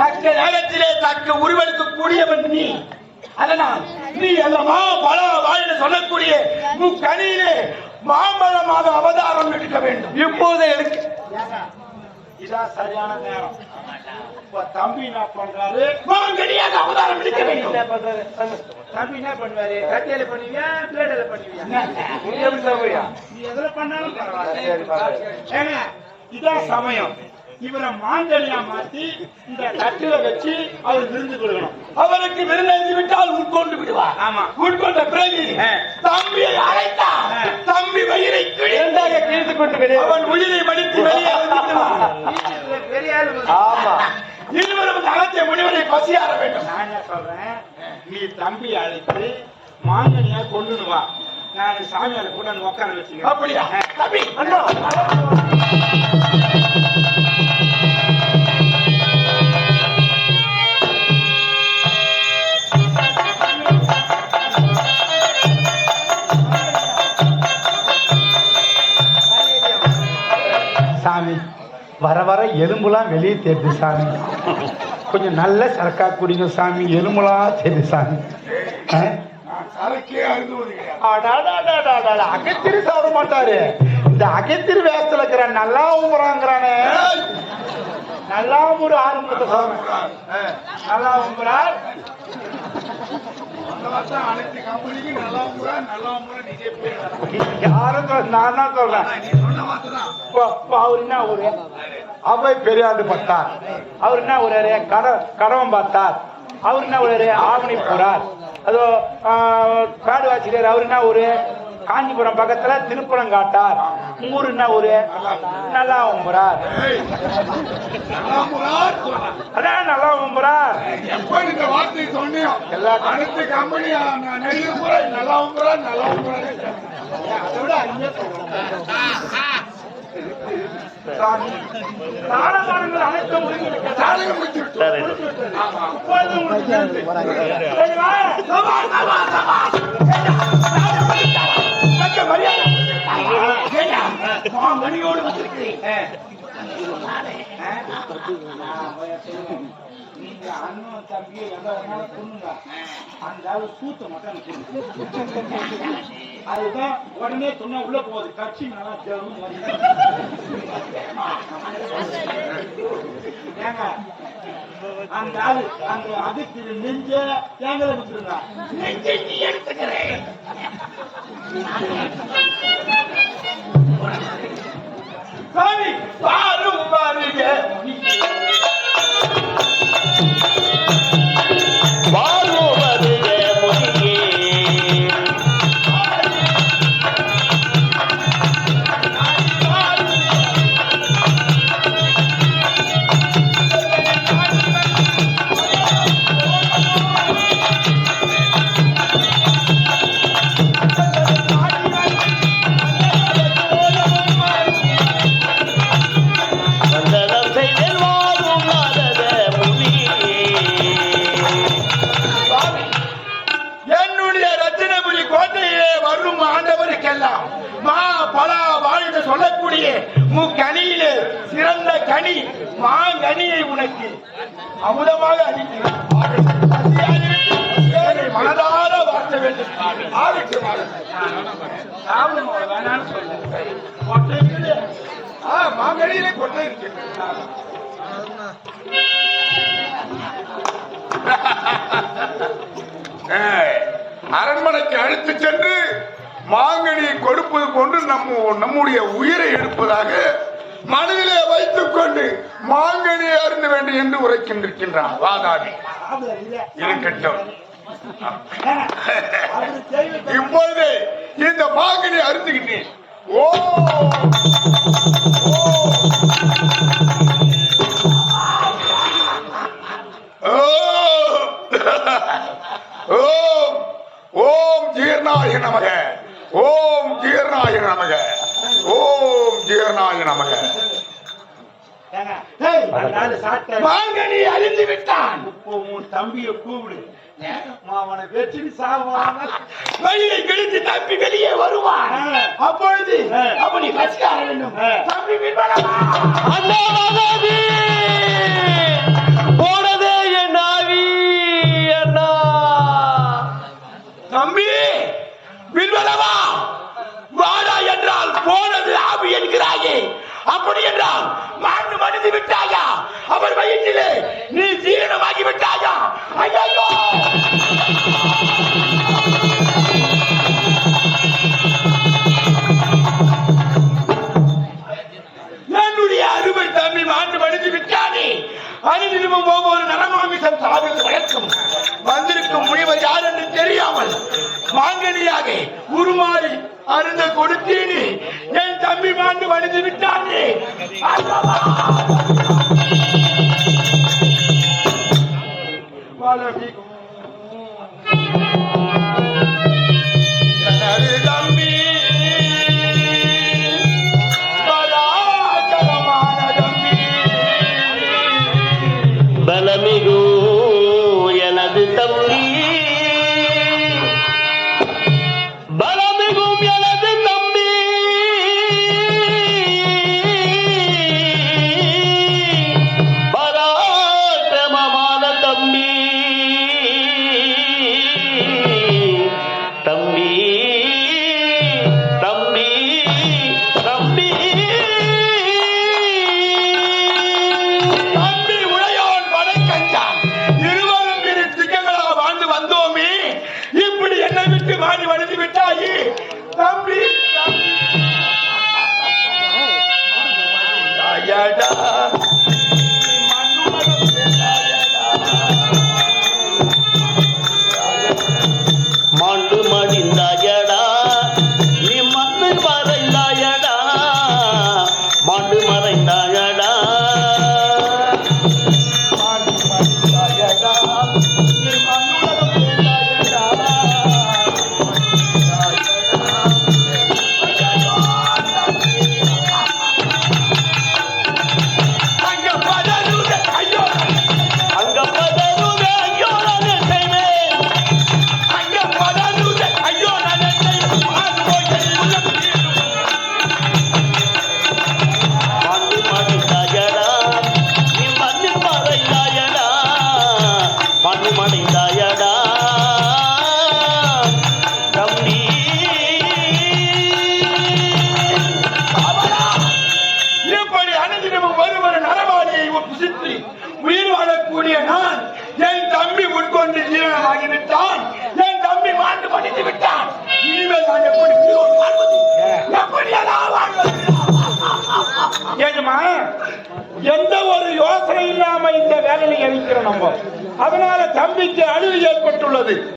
தக்க நேரத்திலே தக்க உருவெடுக்க கூடியவன் நீ. அதனால் நீ அல்லவா பல வாழ்ந்து சொல்லக்கூடிய முக்கணியிலே மாம்பழமாக அவதாரம் எடுக்க வேண்டும். இப்போது எடுக்க. இதான் சரியான நேரம். தம்பி என்ன பண்றாரு? மாங்கனியாக அவதாரம் எடுக்க வேண்டும். என்ன பண்றாரு? தம்பி என்ன பண்ணுவாரு? கத்தியில பண்ணுவியா? பிளேடில பண்ணுவியா? நீ எதுல பண்ணாலும் பரவாயில்ல. இதான் சமயம். இவரை மாங்கனியா மாத்தி இந்த தட்டுல வச்சு அவர் விருந்து கொடுக்கணும். அவருக்கு விருந்தெழுந்து விட்டால் உட்கொண்டு விடுவார். ஆமா. உட்கொண்ட பிறகு. தம்பியை அழைத்தார். ஆ. தம்பி வயிறை இரண்டாக கிழித்து கொண்டு வெளியே அவன் உயிரை மடித்து வெளியே ஆமா. இருவரும் நகத்தை முனிவரை பசியாற வேண்டும். நான் என்ன சொல்றேன்? நீ தம்பி அழைத்து மாங்கனியா கொண்டு வா. நான் சாமியார் கூட உட்கார வச்சுக்கிறேன். அப்படியா? தம்பி வர வர எலும்புலாம் வெளியே தெரியுது சாமி. கொஞ்சம் நல்ல சரக்கா குடிங்க சாமி எலும்புலாம் தெரியுது சாமி. அகத்திரி சாப்பிட மாட்டாரு. இந்த அகத்திரி வேஷத்துல இருக்கிற நல்லா ஊம்புறாங்கிறானே நல்லா ஒரு ஆரம்பத்தை சாமி. நல்லா உங்குறார் அனைத்து கம்பெனிக்கு நல்லா முறை நல்லா முறை நீங்க போய் யாரும் நான் தான் சொல்றேன்? அவர் என்ன ஊரு அவை பெரியாண்டு பட்டார். அவர் என்ன ஊரு கட கடவம் பார்த்தார். அவர் என்ன ஊரு ஆவணி போறார். அதோ காடு வாசிக்கிறார் அவர் என்ன ஊரு காஞ்சிபுரம் பக்கத்துல திருப்பணம் காட்டார். ஊரு என்ன ஊரு நல்லா உம்புறார் அதான் நல்லா உம்புறார் எல்லா அனைத்து கம்பெனி நெல்லு முறை நல்லா முறை நல்லா முறை அதோட அங்கே தானமானங்கள் அனைத்தும் மரியாதை. ஏண்டா, மாங்கனியோடு வந்திருக்கிறேன் நீங்க அண்ணன் தம்பி எதை வேணாலும் அந்த ஆளு சூத்த மட்டும் எனக்கு அதுதான் உடனே சொன்னா உள்ள போகுது கட்சி நல்லா ஜெரும் ஏங்க அந்த ஆளு அந்த அதுக்கு நெஞ்ச ஏங்கல விட்டுருங்க நெஞ்சை நீ எடுத்துக்கிறேன் சாமி பாரும் கனியை உனக்கு அமுதமாக அறிக்கிறேன் மனதார வாழ்த்த வேண்டும். ஆரோக்கிய சாப்பிடும் வேணாம்னு சொல்லு கொட்டை இருக்கு. அரண்மனைக்கு அழைத்து சென்று மாங்கனியை கொடுப்பது கொண்டு நம்ம நம்முடைய உயிரை எடுப்பதாக மனதிலே வைத்துக் கொண்டு மாங்கனியை அருந்த வேண்டும் என்று உரைக்கின்றிருக்கின்றான். வாதாடி இருக்கட்டும். இப்பொழுது இந்த மாங்கனி அருந்துகிட்டேன் ஓ! ஓம் ஓம் ஓம் ஜீர்ணாய நமக. ஓம் ஜீர்ணாய நமக. ஓம் ஜீர்ணாய நமக. மாங்கனி அழிந்து விட்டான். உன் தம்பியை கூப்பிடு. அவனை வெற்றி சாவாமல் வெளியை கிழித்து தப்பி வெளியே வருவான். அப்பொழுது அப்படி கட்சிக்கார வேண்டும். தம்பி போனதே என் ஆவி அண்ணா. தம்பி! வில்வலவா வாடா என்றால் போனது ஆவி என்கிறாயே. அப்படி என்றால் மண் மடிந்து விட்டாயா? அவர் வயிற்றிலே நீ ஜீரணமாகி விட்டாயா? ஐயோ தெரியாமல் மாங்கனியாக உருமாறி அருந்த கொடுத்தீனி. என் தம்பி மாண்டு வடிந்து விட்டானே. வாழ விட்டு மாறி வளர்ந்து விட்டாயி. தம்பி தாயடா எந்த ஒரு யோசனை இல்லாம இந்த வேலையில் இருக்கிற நம்ம. அதனால தம்பிக்கு அழிவு ஏற்பட்டுள்ளது.